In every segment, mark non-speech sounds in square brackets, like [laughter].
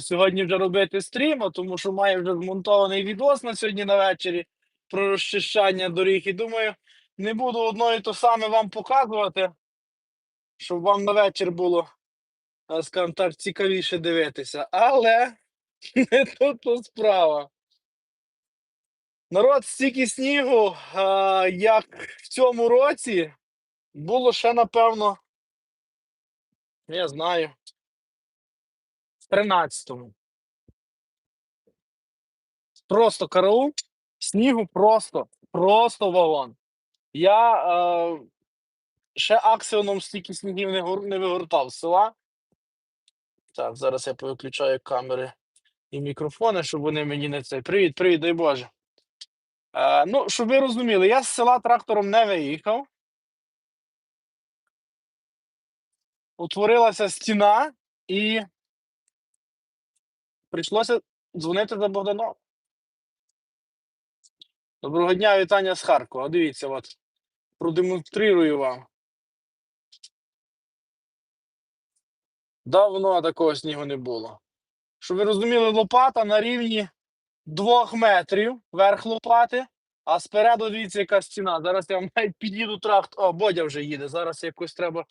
сьогодні вже робити стрім, тому що маю вже змонтований відос на сьогодні на вечорі про розчищання доріг. І думаю, не буду одно і то саме вам показувати, щоб вам на вечір було, скажімо так, цікавіше дивитися. Але [laughs] не тут то справа. Народ, стільки снігу, а, як в цьому році, було ще, напевно, я знаю, в 13-му. Просто караул, снігу просто, просто вагон. Я е, ще аксіоном стільки снігів не, не вигортав з села. Так, зараз я повиключаю камери і мікрофони, щоб вони мені не цей. Привіт, привіт, дай Боже. Е, ну, щоб ви розуміли, я з села трактором не виїхав. Утворилася стіна, і прийшлося дзвонити за Богданом. Доброго дня, вітання з Харкова. Дивіться, от продемонструю вам. Давно такого снігу не було. Щоб ви розуміли, лопата на рівні двох метрів верх лопати, а спереду дивіться, яка стіна. Зараз я навіть під'їду трактор. О, Бодя вже їде. Зараз якось треба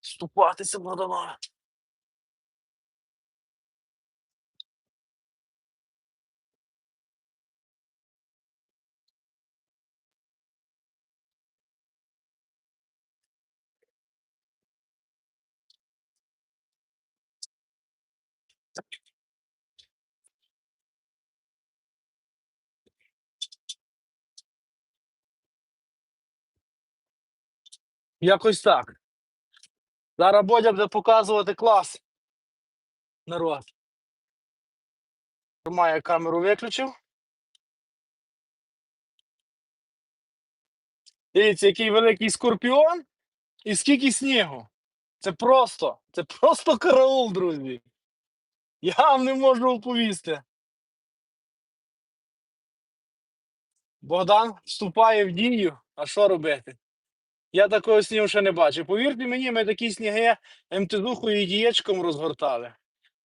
ступатися Богданове. Якось так. Зараз Бодя буде показувати клас. Народ. Має камеру виключив. Дивіться, який великий скорпіон і скільки снігу. Це просто, це просто караул, друзі. Я вам не можу оповісти. Богдан вступає в дію. А що робити? Я такого снігу ще не бачив. Повірте мені, ми такі сніги МТЗухою і дієчком розгортали.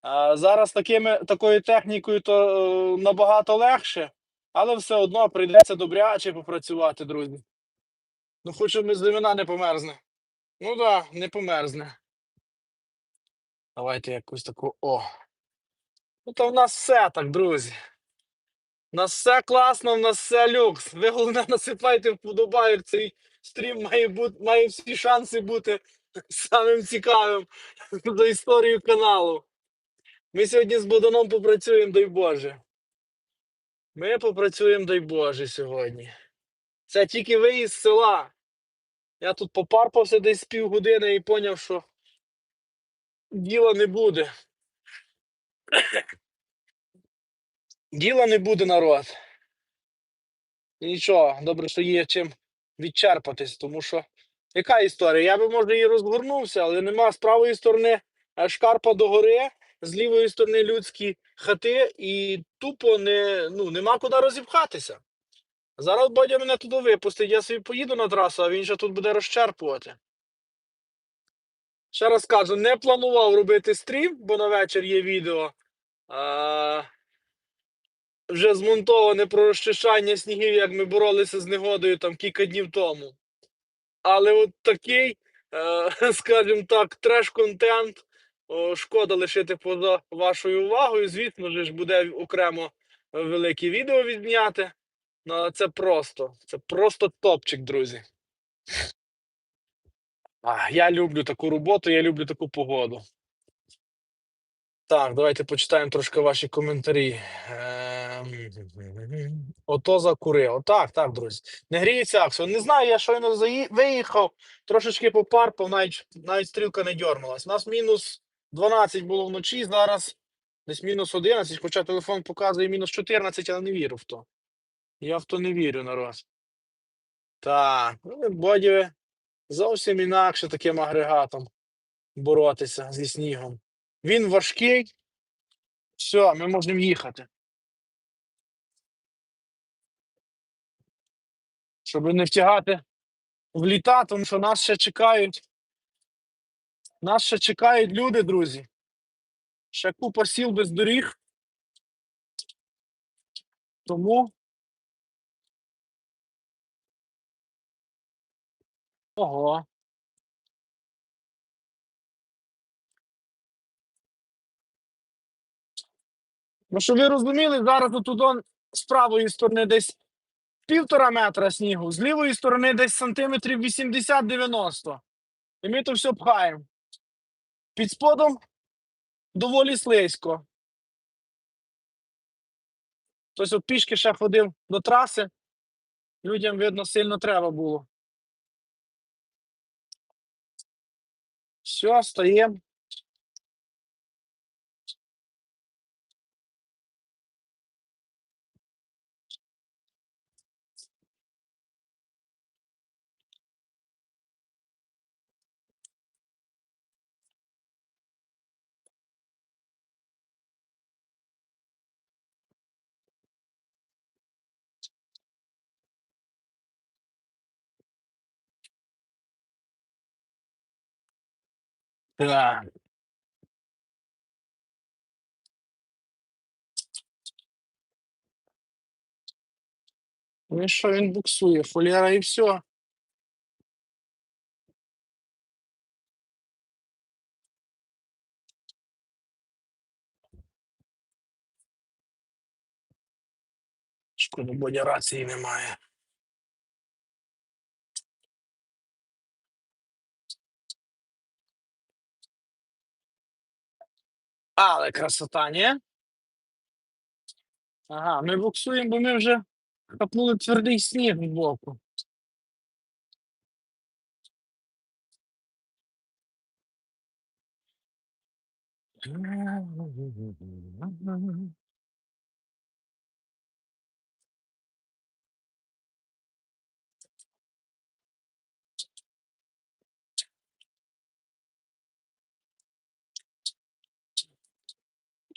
А зараз такими, такою технікою то е, набагато легше, але все одно прийдеться добряче попрацювати, друзі. Ну, хоч щоб зимина не померзне. Ну так, да, не померзне. Давайте якусь таку. О. Ну, то в нас все так, друзі. У нас все класно, в нас все люкс. Ви головне насипайте вподобайок. Цей стрім має бути, має всі шанси бути самим цікавим за історію каналу. Ми сьогодні з Боданом попрацюємо, дай Боже. Ми попрацюємо, дай Боже, сьогодні. Це тільки виїзд з села. Я тут попарпався десь півгодини і поняв, що діла не буде. Діла не буде народ. Нічого, добре, що є чим відчерпатись, тому що яка історія? Я би може і розгорнувся, але нема з правої сторони е, шкарпа догори, з лівої сторони людські хати, і тупо не, ну, нема куди розіпхатися. Зараз Бодя мене туди випустить, я собі поїду на трасу, а він ще тут буде розчерпувати. Ще раз кажу, не планував робити стрім, бо на вечір є відео. Вже змонтоване про розчищання снігів, як ми боролися з негодою там кілька днів тому. Але от такий, е, [laughs] скажімо так, треш-контент. Шкода лишити поза вашою увагою. Звісно ж, буде окремо велике відео відняти. Ну, це просто, це просто топчик, друзі. А, я люблю таку роботу, я люблю таку погоду. Так, давайте почитаємо трошки ваші коментарі. Ото закурило. Так, так, друзі. Не гріється Аксо. Не знаю, я щойно заї... виїхав, трошечки попарпав, навіть, навіть стрілка не дьорнулась. У нас мінус 12 було вночі, зараз десь мінус 11, хоча телефон показує мінус 14, але не вірю в то. Я в то не вірю, народ. Так, ну, Бодіве зовсім інакше таким агрегатом боротися зі снігом. Він важкий. Все, ми можемо їхати. Щоб не втягати в літа, тому що нас ще чекають. Нас ще чекають люди, друзі. Ще купа сіл без доріг. Тому. Ого. Ну, щоб ви розуміли, зараз тут он з правої сторони десь півтора метра снігу, з лівої сторони десь сантиметрів 80-90. І ми то все пхаємо. Під сподом доволі слизько. Хтось от пішки ще ходив до траси. Людям, видно, сильно треба було. Все, стаємо. Так. Ну що він буксує? Фоліра і все. Шкода, бодя рації немає. Але красота, ні? Ага, ми буксуємо, бо ми вже хапнули твердий сніг в боку.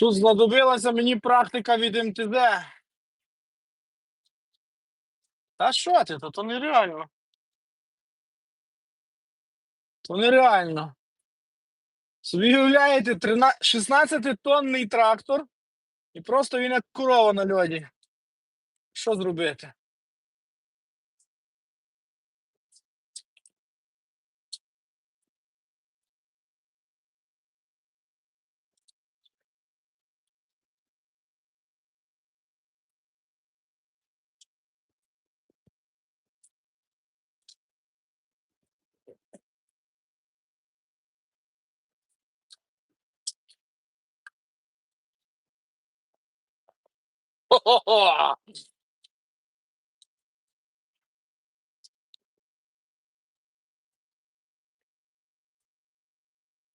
Тут знадобилася мені практика від МТД. Та що ти? То, то нереально. То нереально. Собі уявляєте, 16-тонний трактор, і просто він як корова на льоді. Що зробити?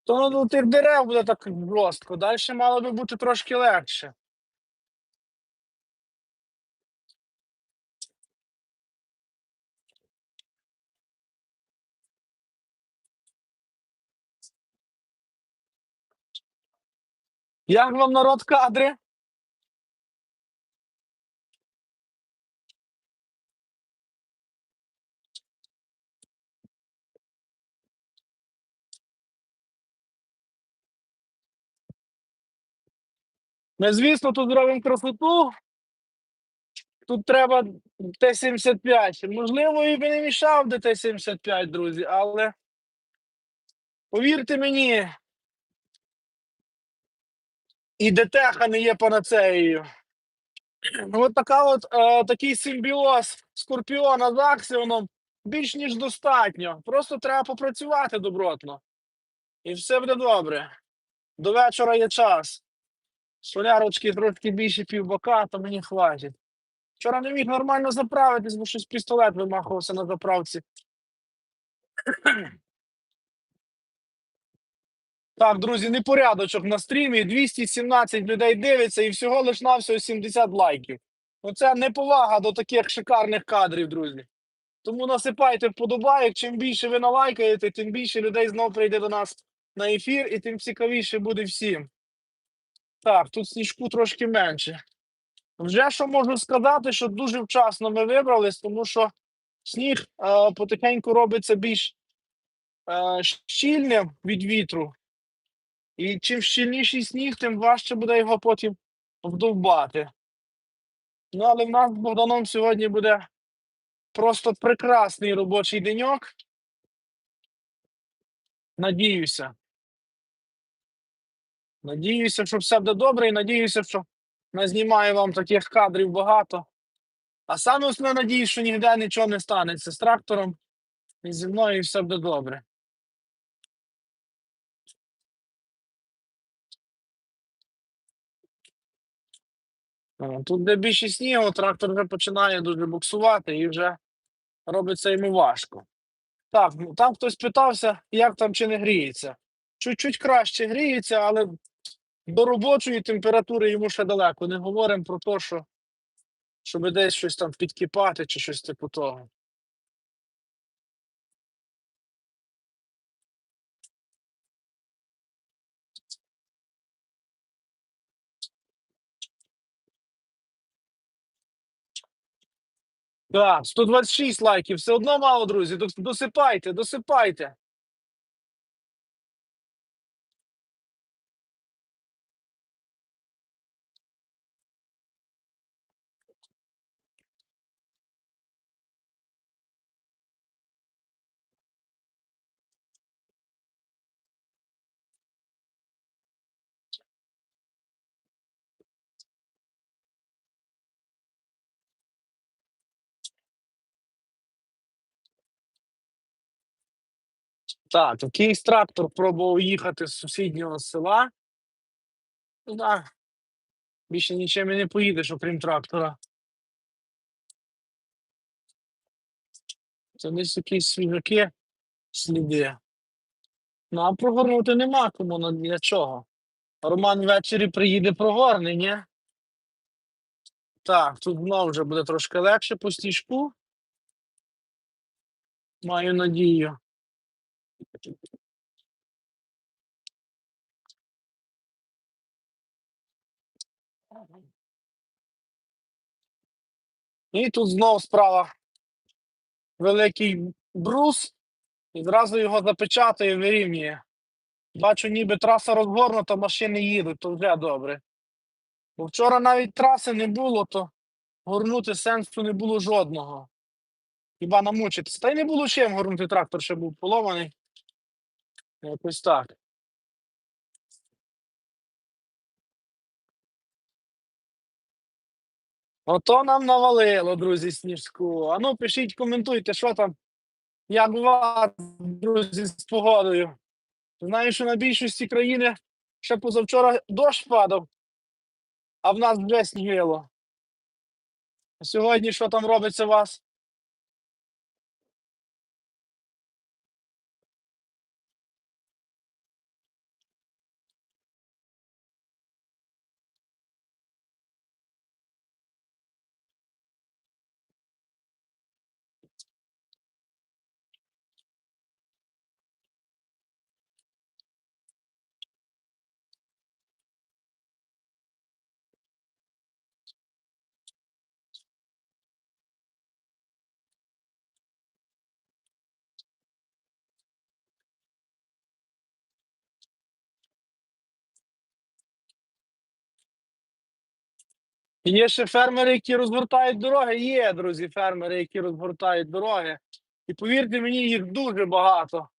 То ну, тих дерев буде так жорстко. Далі мало би бути трошки легше. Як вам народ кадри? Ми, звісно, тут зробимо красоту. Тут треба Т-75. Можливо, і би не мішав ДТ-75, друзі, але повірте мені, і ДТХ не є панацеєю. Ну, От така от, е, такий симбіоз Скорпіона з Аксіоном більш ніж достатньо. Просто треба попрацювати добротно. І все буде добре. До вечора є час. Солярочки трошки більше півбока, то мені хватить. Вчора не міг нормально заправитись, бо щось пістолет вимахувався на заправці. [clears throat] Так, друзі, непорядочок на стрімі. 217 людей дивиться і всього лиш навсього 70 лайків. Оце неповага до таких шикарних кадрів, друзі. Тому насипайте вподобайок. Чим більше ви налайкаєте, тим більше людей знов прийде до нас на ефір, і тим цікавіше буде всім. Так, тут сніжку трошки менше. Вже що можу сказати, що дуже вчасно ми вибрались, тому що сніг е, потихеньку робиться більш е, щільним від вітру. І чим щільніший сніг, тим важче буде його потім вдовбати. Ну, але в нас з Богданом сьогодні буде просто прекрасний робочий деньок. Надіюся. Надіюся, що все буде добре, і надіюся, що назнімаю вам таких кадрів багато. А саме основне надіюсь, що ніде нічого не станеться з трактором і зі мною все буде добре. Тут, де більше снігу, трактор вже починає дуже буксувати і вже робиться йому важко. Так, ну, там хтось питався, як там чи не гріється. Чуть-чуть краще гріється, але до робочої температури йому ще далеко. Не говоримо про те, що щоб десь щось там підкипати чи щось типу того. Так, 126 лайків, все одно мало, друзі. Досипайте, досипайте. Так, якийсь трактор пробував їхати з сусіднього села. Ну так. Більше нічим і не поїдеш, окрім трактора. Це десь якісь свіжаки сліди. Ну, а прогорнути нема кому ну, для чого. Роман ввечері приїде прогорне, ні? Так, тут знову вже буде трошки легше по стіжку. Маю надію. І тут знову справа великий брус, і зразу його запечатує і вирівнює. Бачу, ніби траса розгорнута, машини їдуть, то вже добре. Бо вчора навіть траси не було, то горнути сенсу не було жодного. Хіба намучитися. Та й не було чим горнути трактор, ще був поломаний. Якось так. Ото нам навалило, друзі, сніжку. А ну пишіть, коментуйте, що там, як у вас, друзі, з погодою. Знаю, що на більшості країни ще позавчора дощ падав, а в нас вже снігило. Сьогодні що там робиться у вас? Є ще фермери, які розгортають дороги. Є, друзі, фермери, які розгортають дороги. І повірте мені, їх дуже багато.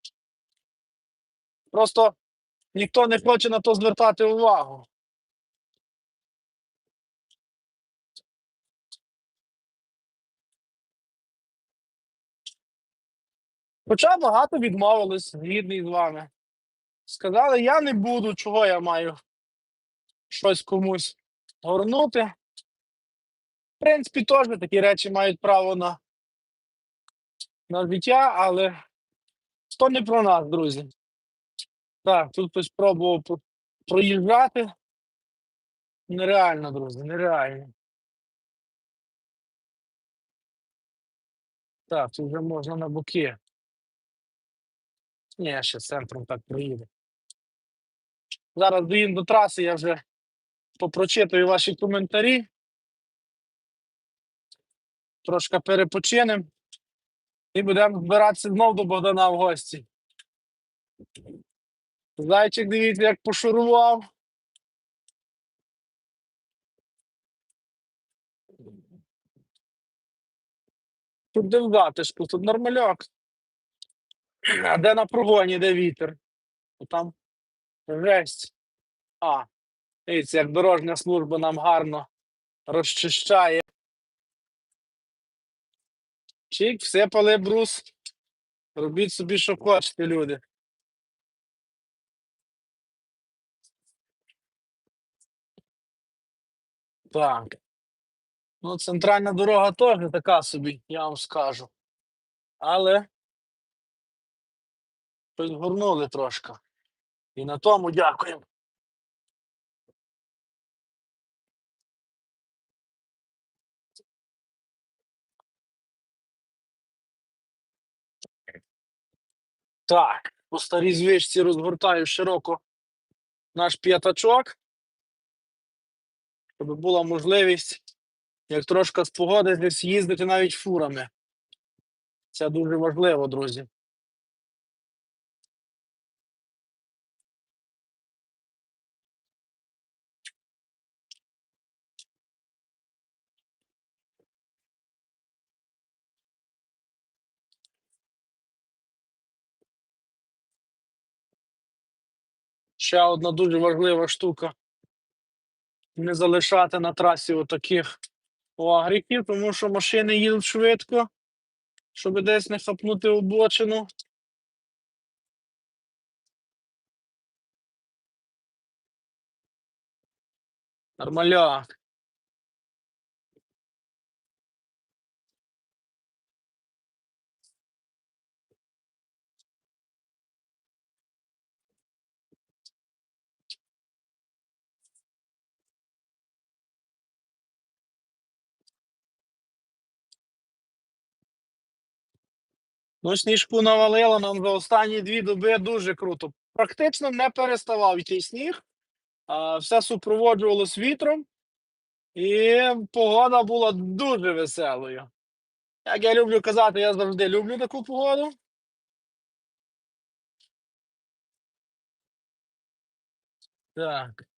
Просто ніхто не хоче на то звертати увагу. Хоча багато відмовились, згідний з вами. Сказали, я не буду, чого я маю щось комусь горнути. В принципі, теж такі речі мають право на, на життя, але то не про нас, друзі. Так, тут хтось пробував проїжджати. Нереально, друзі, нереально. Так, тут вже можна на боки. Ні, ще центром так проїде. Зараз доїм до траси, я вже попрочитую ваші коментарі. Трошки перепочинемо. І будемо збиратися знов до Богдана в гості. Зайчик, дивіться, як пошурував. Тут де в затишку, тут нормальок. А де на прогоні, де вітер? Там жесть. А, дивіться, як дорожня служба нам гарно розчищає. Чик, всипали брус. Робіть собі, що хочете, люди. Так. Ну, центральна дорога теж така собі, я вам скажу. Але щось горнули трошки. І на тому дякуємо. Так, по старій звичці розгортаю широко наш п'ятачок, щоб була можливість, як трошки спогодитись, погоди їздити навіть фурами. Це дуже важливо, друзі. Ще одна дуже важлива штука. Не залишати на трасі отаких огріків, тому що машини їдуть швидко, щоб десь не хапнути обочину. Нормаляк. Ну, сніжку навалило нам за останні дві доби дуже круто. Практично не переставав йти сніг, а все супроводжувалось вітром, і погода була дуже веселою. Як я люблю казати, я завжди люблю таку погоду. Так.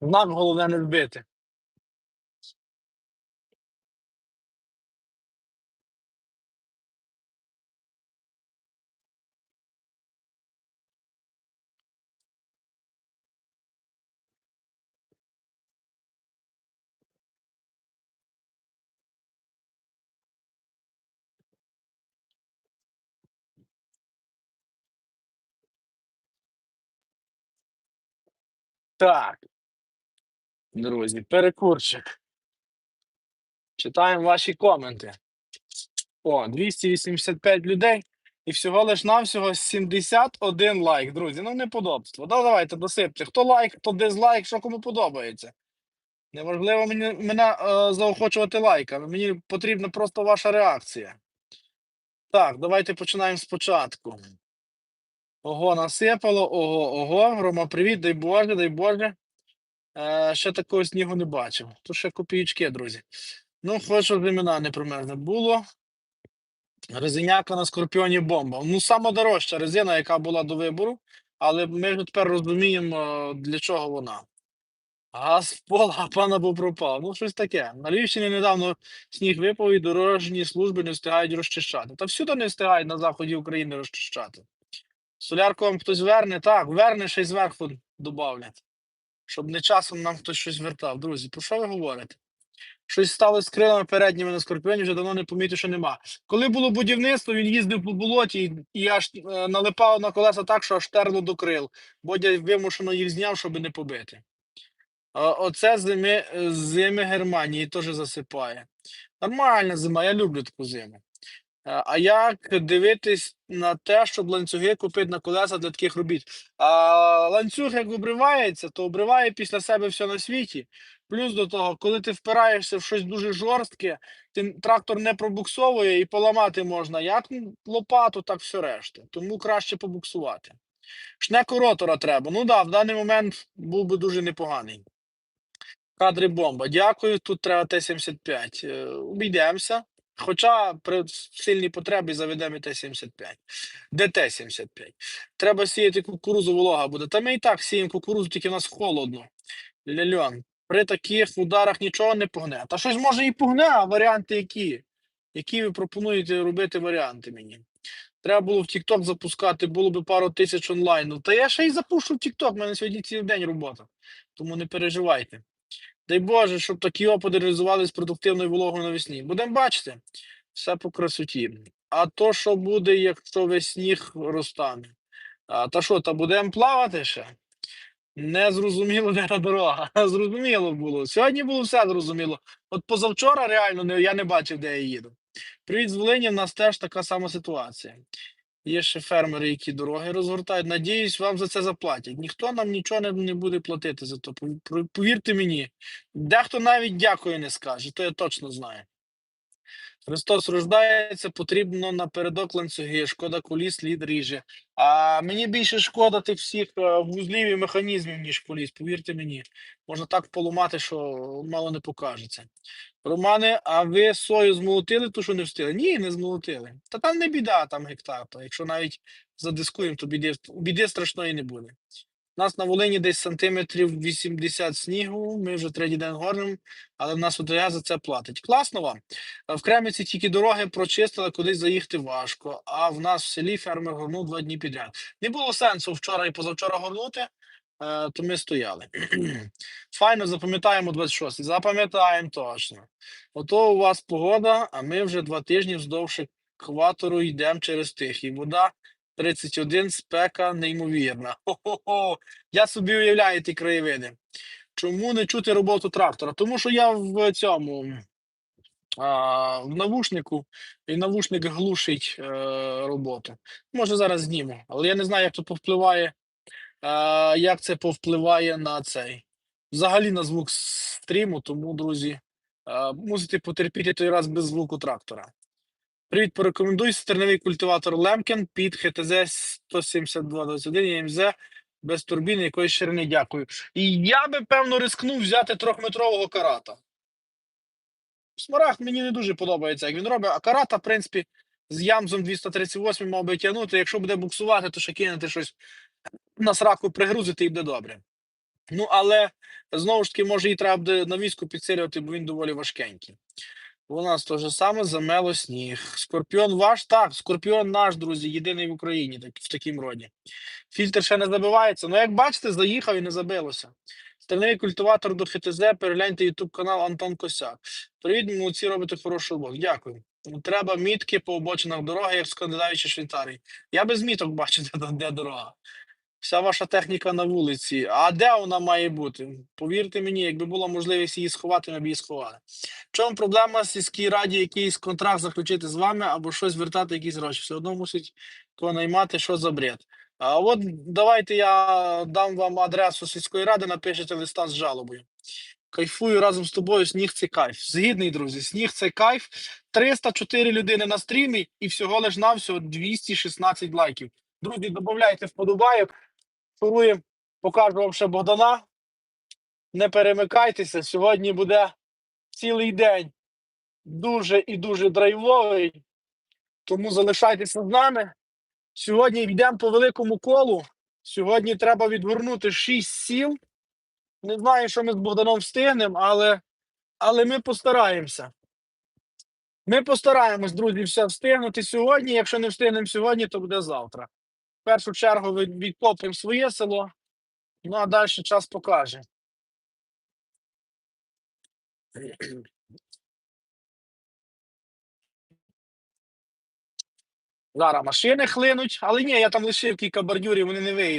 Нам головне не вбити. Так. Друзі, перекурчик. Читаємо ваші коменти. О, 285 людей. І всього лиш навсього 71 лайк, друзі. Ну, неподобство. Да, давайте досипте. Хто лайк, хто дизлайк, що кому подобається. Неважливо мені, мене е, заохочувати лайками. Мені потрібна просто ваша реакція. Так, давайте починаємо спочатку. Ого, насипало, ого, ого. Рома, привіт, дай Боже, дай Боже. Е, ще такого снігу не бачив. То ще копійки, друзі. Ну, хоч щоб імена не промерзне було. Резиняка на скорпіоні бомба. Ну, сама дорожча резина, яка була до вибору, але ми ж тепер розуміємо, для чого вона. Газ в пол, а пан або пропав. Ну, щось таке. На Львівщині недавно сніг випав і дорожні служби не встигають розчищати. Та всюди не встигають на заході України розчищати. Солярку вам хтось верне, так, верне ще й зверху додавлять. Щоб не часом нам хтось щось вертав. Друзі, про що ви говорите? Щось стало з крилами передніми на скорпіоні, вже давно не помітив, що нема. Коли було будівництво, він їздив по болоті і, аж е, налипав на колеса так, що аж терло до крил. Бодя вимушено їх зняв, щоб не побити. Оце зими, е, зими Германії теж засипає. Нормальна зима, я люблю таку зиму. Е, А як дивитись на те, щоб ланцюги купити на колеса для таких робіт? А ланцюг, як обривається, то обриває після себе все на світі. Плюс до того, коли ти впираєшся в щось дуже жорстке, ти трактор не пробуксовує і поламати можна як лопату, так все решта. Тому краще побуксувати. Шнеку ротора треба. Ну так, да, в даний момент був би дуже непоганий. Кадри бомба. Дякую. Тут треба Т-75. Е, Обійдемося. Хоча при сильній потребі заведемо і Т-75. Де Т-75? Треба сіяти кукурузу, волога буде. Та ми і так сіємо кукурузу, тільки в нас холодно. Ляльон. При таких ударах нічого не погне. Та щось може і погне, а варіанти які? Які ви пропонуєте робити варіанти мені? Треба було в TikTok запускати, було б пару тисяч онлайну. Та я ще й запушу в TikTok, в мене сьогодні цілий день робота. Тому не переживайте. Дай Боже, щоб такі опади реалізували з продуктивною вологою навесні. Будемо бачити. Все по красоті. А то, що буде, якщо весь сніг розтане? А, та що, та будемо плавати ще? Не зрозуміло, де та дорога. [laughs] Зрозуміло було. Сьогодні було все зрозуміло. От позавчора реально я не бачив, де я їду. Привіт з Волині, в нас теж така сама ситуація. Є ще фермери, які дороги розгортають. Надіюсь, вам за це заплатять. Ніхто нам нічого не, буде платити за то. Пов- пов- Повірте мені, дехто навіть дякую не скаже, то я точно знаю. Христос рождається, потрібно напередок ланцюги, шкода коліс, лід ріже. А мені більше шкода тих всіх е, вузлів і механізмів, ніж коліс, повірте мені. Можна так поламати, що мало не покажеться. Романе, а ви сою змолотили, ту, що не встигли? Ні, не змолотили. Та там не біда, там гектар. Якщо навіть задискуємо, то біди, біди страшної не буде. У нас на Волині десь сантиметрів 80 снігу, ми вже третій день горнемо, але в нас ОТГ за це платить. Класно вам. В Кремниці тільки дороги прочистили, кудись заїхати важко. А в нас в селі фермер горнув два дні підряд. Не було сенсу вчора і позавчора горнути, е, то ми стояли. [clears throat] Файно запам'ятаємо 26. Запам'ятаємо точно. Ото у вас погода, а ми вже два тижні вздовж екватору йдемо через тихий. Вода 31, спека неймовірна. Хо-хо-хо. Я собі уявляю ті краєвиди. Чому не чути роботу трактора? Тому що я в цьому а, в навушнику, і навушник глушить е, роботу. Може, зараз зніму, але я не знаю, як це повпливає, е, як це повпливає на цей. Взагалі на звук стріму, тому, друзі, е, мусите потерпіти той раз без звуку трактора. Привіт, порекомендуй стерневий культиватор Лемкен під ХТЗ 17221 ЄМЗ без турбіни якоїсь ширини. Дякую. І я би, певно, рискнув взяти трьохметрового карата. Смарагд мені не дуже подобається, як він робить, а карата, в принципі, з ямзом 238 мав би тягнути. Якщо буде буксувати, то ще кинути щось на сраку пригрузити і буде добре. Ну, але знову ж таки, може, і треба буде на візку підсилювати, бо він доволі важкенький. У нас те ж саме замело сніг. Скорпіон ваш? Так, скорпіон наш, друзі, єдиний в Україні так, в такому роді. Фільтр ще не забивається. Ну, як бачите, заїхав і не забилося. Стальний культиватор до ХТЗ, перегляньте YouTube канал Антон Косяк. Привіт, молодці, робите хорошу роботу. Дякую. Треба мітки по обочинах дороги, як в Скандинавії чи Швейцарії. Я без міток бачу, де дорога. Вся ваша техніка на вулиці. А де вона має бути? Повірте мені, якби була можливість її сховати, ми б її сховали. В чому проблема з сільській раді якийсь контракт заключити з вами або щось вертати, якісь гроші? Все одно мусить кого наймати, що за бред. А от давайте я дам вам адресу сільської ради, напишете листа з жалобою. Кайфую разом з тобою, сніг це кайф. Згідний, друзі, сніг це кайф. 304 людини на стрімі і всього лиш навсього 216 лайків. Друзі, додавайте вподобайок. Шуруємо, покажу вам ще Богдана. Не перемикайтеся, сьогодні буде цілий день дуже і дуже драйвовий. Тому залишайтеся з нами. Сьогодні йдемо по великому колу. Сьогодні треба відгорнути 6 сіл. Не знаю, що ми з Богданом встигнемо, але, але ми постараємося. Ми постараємось, друзі, все встигнути сьогодні. Якщо не встигнемо сьогодні, то буде завтра. Першу чергу від- відкопуємо своє село, ну а далі час покаже. Зараз машини хлинуть, але ні, я там лишив кілька бордюрів, вони не виїдуть.